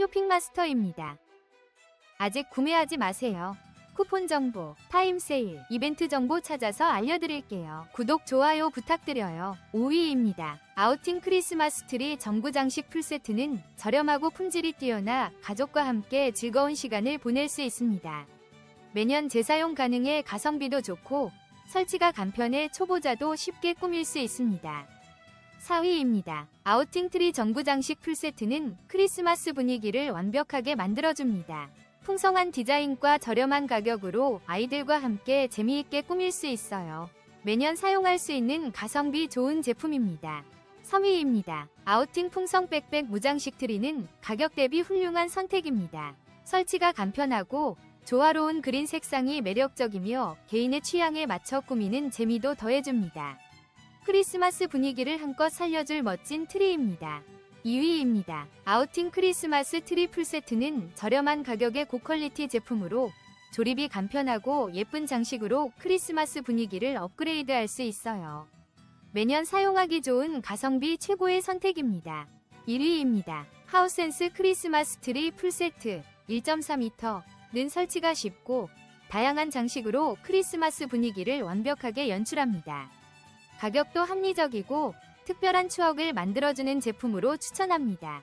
쇼핑마스터입니다. 아직 구매하지 마세요. 쿠폰 정보, 타임 세일, 이벤트 정보 찾아서 알려드릴게요. 구독, 좋아요 부탁드려요. 5위입니다. 아우팅 크리스마스 트리 전구 장식 풀세트는 저렴하고 품질이 뛰어나 가족과 함께 즐거운 시간을 보낼 수 있습니다. 매년 재사용 가능해 가성비도 좋고 설치가 간편해 초보자도 쉽게 꾸밀 수 있습니다. 4위입니다. 아우팅 트리 전구 장식 풀세트는 크리스마스 분위기를 완벽하게 만들어줍니다. 풍성한 디자인과 저렴한 가격으로 아이들과 함께 재미있게 꾸밀 수 있어요. 매년 사용할 수 있는 가성비 좋은 제품입니다. 3위입니다. 아우팅 풍성 백백 무장식 트리는 가격 대비 훌륭한 선택입니다. 설치가 간편하고 조화로운 그린 색상이 매력적이며 개인의 취향에 맞춰 꾸미는 재미도 더해줍니다. 크리스마스 분위기를 한껏 살려줄 멋진 트리입니다. 2위입니다. 아우팅 크리스마스 트리 풀세트는 저렴한 가격의 고퀄리티 제품으로 조립이 간편하고 예쁜 장식으로 크리스마스 분위기를 업그레이드 할 수 있어요. 매년 사용하기 좋은 가성비 최고의 선택입니다. 1위입니다. 하우센스 크리스마스 트리 풀세트 1.4m는 설치가 쉽고 다양한 장식으로 크리스마스 분위기를 완벽하게 연출합니다. 가격도 합리적이고 특별한 추억을 만들어주는 제품으로 추천합니다.